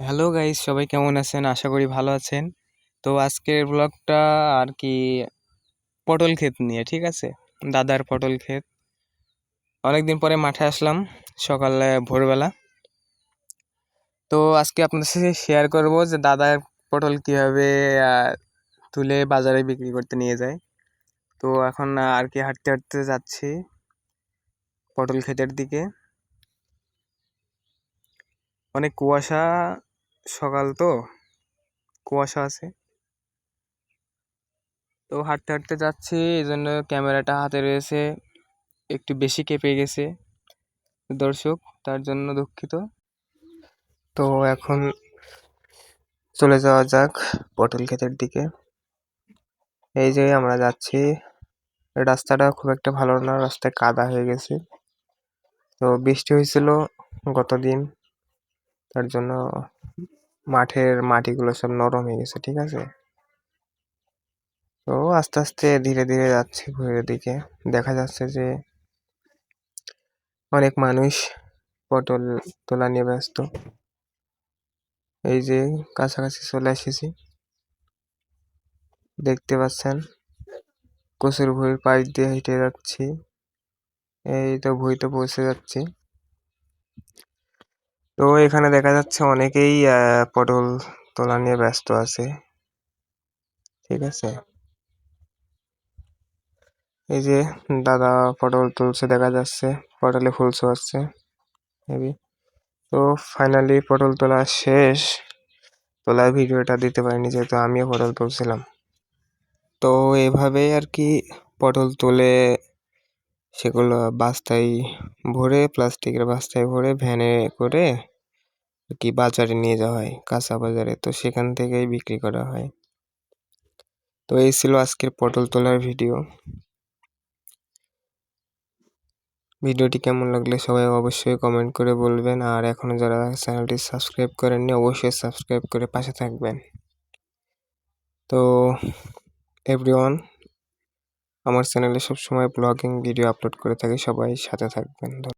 Hello guys সবাই কেমন আছেন? আশা করি ভালো আছেন। তো আজকের ব্লগটা আর কি পটল ক্ষেত নিয়ে, ঠিক আছে? দাদার পটল ক্ষেত। অনেকদিন পরে মাঠে আসলাম, সকালে, ভোরবেলা। তো আজকে আপনাদের সাথে শেয়ার করব যে দাদার পটল কীভাবে তুলে বাজারে বিক্রি করতে নিয়ে যায়। তো এখন আর কি হাঁটতে হাঁটতে যাচ্ছি পটল ক্ষেতের দিকে। অনেক কুয়াশা সকাল তো, কুয়াশা আছে। তো হাঁটতে হাঁটতে যাচ্ছি এই জন্য ক্যামেরাটা হাতে রয়েছে। একটু বেশি কেঁপে গেছে দর্শক, তার জন্য দুঃখিত। তো এখন চলে যাওয়া যাক পটল ক্ষেতের দিকে। এই যে আমরা যাচ্ছি, রাস্তাটা খুব একটা ভালো না, রাস্তায় কাদা হয়ে গেছে। তো বৃষ্টি হয়েছিল গতদিন, তার জন্য মাঠের মাটিগুলো সব নরম হয়ে গেছে, ঠিক আছে? তো আস্তে আস্তে ধীরে ধীরে যাচ্ছে ভোরের দিকে। দেখা যাচ্ছে যে অনেক মানুষ পটল তোলা নিয়ে ব্যস্ত। এই যে কাছাকাছি চলে এসেছি। দেখতে পাচ্ছেন? কচুর ভুঁইর পাশ দিয়ে হেঁটে যাচ্ছি। এই তো ভুঁইতে পৌঁছে যাচ্ছি। তো এখানে দেখা যাচ্ছে অনেকেই পটল তোলা নিয়ে ব্যস্ত আছে। ঠিক আছে? এই যে দাদা পটল তুলছে দেখা যাচ্ছে, পটলে ফুল ছোঁয়াচ্ছে হেবি তো ফাইনালি পটল তোলা শেষ। তোলা ভিডিওটা দিতে পারিনি যেহেতু আমিও পটল তুলছিলাম। তো এভাবেই আর কি পটল তুলে সেগুলো বাস্তায় ভরে প্লাস্টিকের বাস্তায় ভরে ভ্যানে করে কি বাজারে নিয়ে যাওয়া হয়, কাঁচা বাজারে, তো সেখান থেকেই বিক্রি করা হয়। তো এই ছিল আজকের পটল তোলার ভিডিও। ভিডিওটি কেমন লাগলে সবাই অবশ্যই কমেন্ট করে বলবেন, আর এখনও যারা চ্যানেলটি সাবস্ক্রাইব করেননি, অবশ্যই সাবস্ক্রাইব করে পাশে থাকবেন। তো এভরিওয়ান আমার চ্যানেলে সবসময় ব্লগিং ভিডিও আপলোড করে থাকি, সবাই সাথে থাকবেন।